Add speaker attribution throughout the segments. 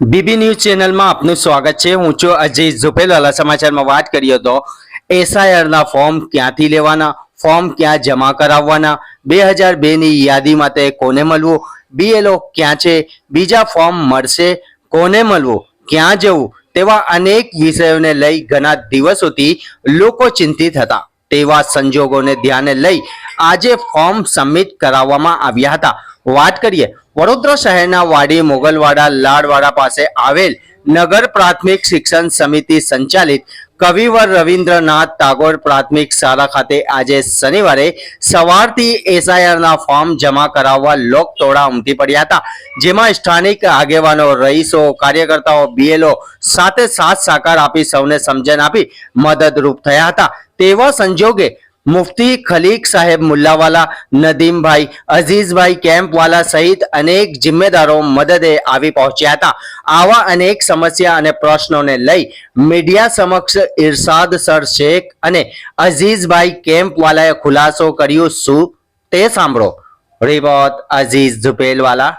Speaker 1: BB news ચેનલમાં આપનું સ્વાગત છે. હું છું અજય ઝુપેલાલા સમાચારમાં વાત કરીએ તો એસઆઈઆરના ફોર્મ ક્યાંથી લેવાના, ફોર્મ ક્યાં જમા કરાવવાના, બે હજાર બેની યાદી માટે કોને મળવું, બીએલઓ ક્યાં છે, બીજા ફોર્મ મળશે, કોને મળવું, ક્યાં જવું, તેવા અનેક વિષયોને લઈ ઘણા દિવસોથી લોકો ચિંતિત હતા. તેવા સંજોગોને ધ્યાને લઈ આજે ફોર્મ સબમિટ કરાવવામાં આવ્યા હતા. વાત કરીએ વડોદરા શહેરના વાડી મોગલવાડા લાડવાડા પાસે આવેલ નગર પ્રાથમિક શિક્ષણ સમિતિ સંચાલિત કવિવર રવિન્દ્રનાથ ટાગોર પ્રાથમિક શાળા ખાતે આજે શનિવારે સવારથી એસઆઈઆરના ફોર્મ જમા કરાવવા લોક ટોળા ઉમટી પડ્યા હતા, જેમાં સ્થાનિક આગેવાનો, રહીશો, કાર્યકર્તાઓ, બીએલઓ સાથે સાથ સાકાર આપી સૌને સમજણ આપી મદદરૂપ થયા હતા. તેવા સંજોગે મુફ્તી ખલીક સાહેબ મુલ્લાવાલા, નદીમભાઈ, અઝીઝભાઈ કેમ્પવાલા સહિત અનેક જિમ્મેદારો મદદે આવી પહોંચ્યા હતા. આવા અનેક સમસ્યા અને પ્રશ્નોને લઈ મીડિયા સમક્ષ ઇરશાદ સર શેખ અને અઝીઝભાઈ કેમ્પવાલાએ ખુલાસો કર્યો શું તે સાંભળો. રિપોર્ટ અઝીઝ ઝુપેલવાલા.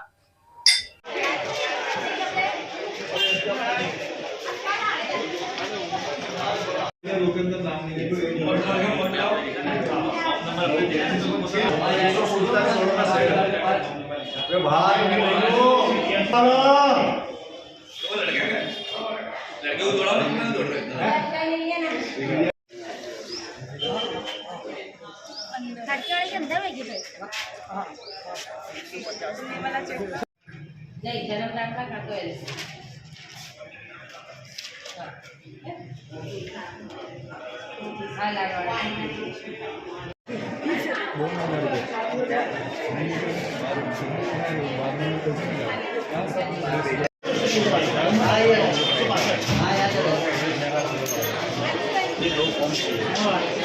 Speaker 2: भाई लड़के
Speaker 3: को दौड़ा कितना दौड़ रहे हैं गरम दाखला
Speaker 4: खातो 아야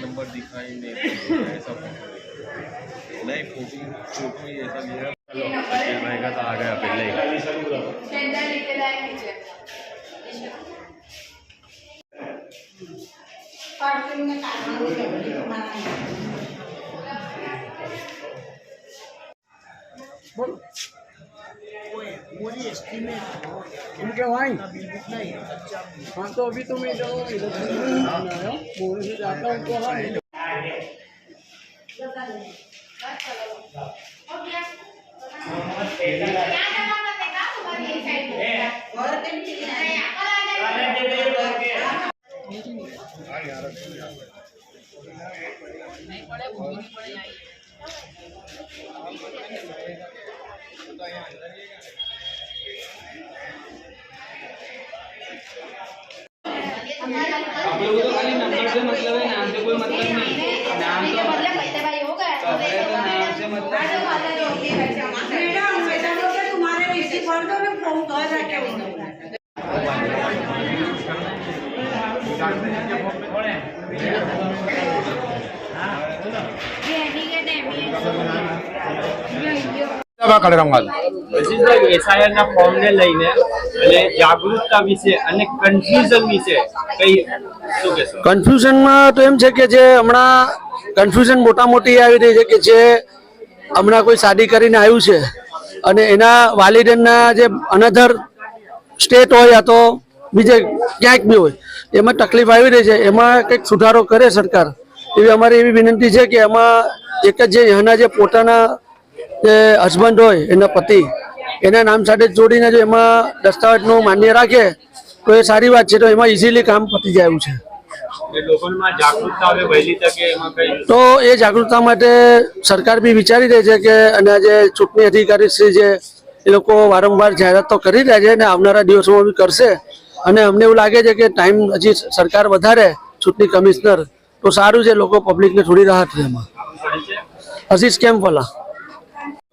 Speaker 4: नंबर दिखाई नहीं ऐसा नहीं फ़ोटो फ़ोटो ही। ऐसा लिया रहेगा तो आ गया पहले ही
Speaker 5: इनके वाइन हाँ तो अभी तो मैं चलो इधर से नहीं आया मोरे से जाता हूँ तो हाँ
Speaker 6: आप लोगों को खाली नंबर से मतलब है नाम से कोई मतलब नहीं नाम से मतलब पैसे भाई होगा तो नाम से मतलब मैडम मैडम लोग तुम्हारे रिसीव कर दो मैं फॉर्म भर रखे हूँ जानते हैं कि फॉर्म में
Speaker 7: અજીતભાઈ એસઆઈઆર ના એસઆઈઆરના ફોર્મને લઈને અને જાગૃતતા વિશે અને કન્ફ્યુઝન વિશે કઈ શું કહેશો?
Speaker 5: કન્ફ્યુઝનમાં તો એમ છે કે જે હમણાં કન્ફ્યુઝન મોટા મોટી આવી રહી છે કે જે હમણાં કોઈ શાદી કરીને આવ્યું છે. અને એના વાલિડનના જે અનધર સ્ટેટ હોય યા તો બીજે ક્યાંક બી હોય એમાં તકલીફ આવી રહી છે. એમાં કંઈક સુધારો કરે સરકાર. એવી અમારી એવી વિનંતી છે કે એમાં એક જ જે એના જે પોતાના જે હસબન્ડ હોય એના પતિ એના નામ સાથે જોડીને જો એમાં દસ્તાવેજનું માન્ય રાખે તો એ સારી વાત છે તો એમાં ઇઝીલી કામ પતી જાય એવું છે. તો એ જાગૃતતા માટે સરકાર બી વિચારી રહી છે કે અને જે ચૂંટણી અધિકારી શ્રી જે એ લોકો વારંવાર જાહેરાત તો કરી રહ્યા છે અને આવનારા દિવસોમાં બી કરશે. અને અમને એવું લાગે છે કે ટાઈમ હજી સરકાર વધારે ચૂંટણી કમિશનર તો સારું છે લોકો પબ્લિકને થોડી રાહત રહે એમાં. અઝીઝ કેમ્પ વાલા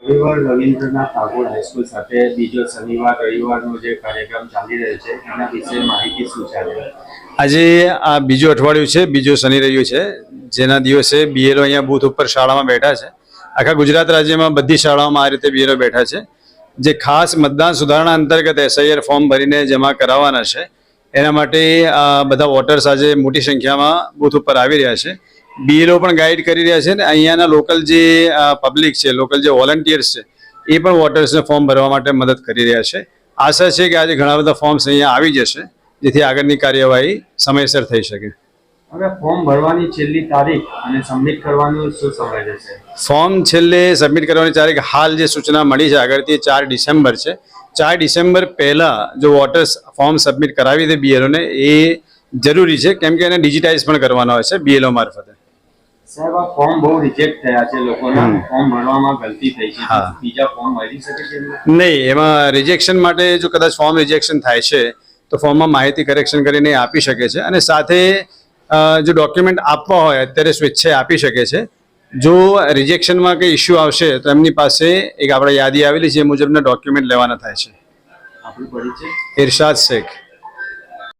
Speaker 8: રવિવાર રવિન્દ્રનાથ ટાગોર હાઈસ્કૂલ સાથે બીજો શનિવાર, રવિવારનો જે કાર્યક્રમ ચાલી રહ્યો છે, એના વિશે માહિતી શું ચાલે
Speaker 2: આજે આ બીજું અઠવાડિયું છે, બીજો શનિ રહ્યું છે, જેના દિવસે બીએલઓ અહીંયા બૂથ ઉપર શાળામાં બેઠા છે. આખા ગુજરાત રાજ્યમાં બધી શાળાઓમાં આ રીતે બીએલઓ બેઠા છે. જે ખાસ મતદાન સુધારણા અંતર્ગત એસઆઈઆર ફોર્મ ભરીને જમા કરાવવાના છે. એના માટે બધા વોટર્સ આજે મોટી સંખ્યામાં બૂથ ઉપર આવી રહ્યા છે. બીએલઓ પણ ગાઈડ કરી રહ્યા છે ને અહીંયાના લોકલ જે પબ્લિક છે લોકલ જે વોલન્ટિયર્સ છે એ પણ વોટર્સને ફોર્મ ભરવા માટે મદદ કરી રહ્યા છે. આશા છે કે આજે ઘણા બધા ફોર્મ્સ અહીંયા આવી જશે જેથી આગળની કાર્યવાહી સમયસર થઈ શકે.
Speaker 7: હવે ફોર્મ ભરવાની છેલ્લી તારીખ અને સબમિટ કરવાનું શું સમય રહેશે?
Speaker 2: ફોર્મ છેલ્લે સબમિટ કરવાની તારીખ હાલ જે સૂચના મળી છે આગળથી ચાર ડિસેમ્બર છે. ચાર ડિસેમ્બર પહેલા જો વોટર્સ ફોર્મ સબમિટ કરાવી દે બીએલઓને એ જરૂરી છે કેમ કે એને ડિજિટાઇઝ પણ કરવાના હોય છે બીએલઓ મારફતે.
Speaker 7: સાહેબ આ ફોર્મ બહુ રિજેક્ટ થયા છે લોકોના. ફોર્મ ભરવામાં ગલતી થઈ છે. બીજા ફોર્મ મળી શકે છે
Speaker 2: નહીં એમાં રિજેક્શન માટે જો કદાચ ફોર્મ રિજેક્શન થાય છે તો ફોર્મમાં માહિતી કરેક્શન કરીને આપી શકે છે અને સાથે જો ડોક્યુમેન્ટ આપવા હોય અત્યારે સ્વેચ્છાએ આપી શકે છે. જો રિજેક્શનમાં કંઈ ઇસ્યુ આવશે તો એમની પાસે એક આપણે યાદી આવેલી છે એ મુજબના ડોક્યુમેન્ટ લેવાના થાય છે.
Speaker 7: આપણું પરિચય?
Speaker 2: ઇરશાદ શેખ.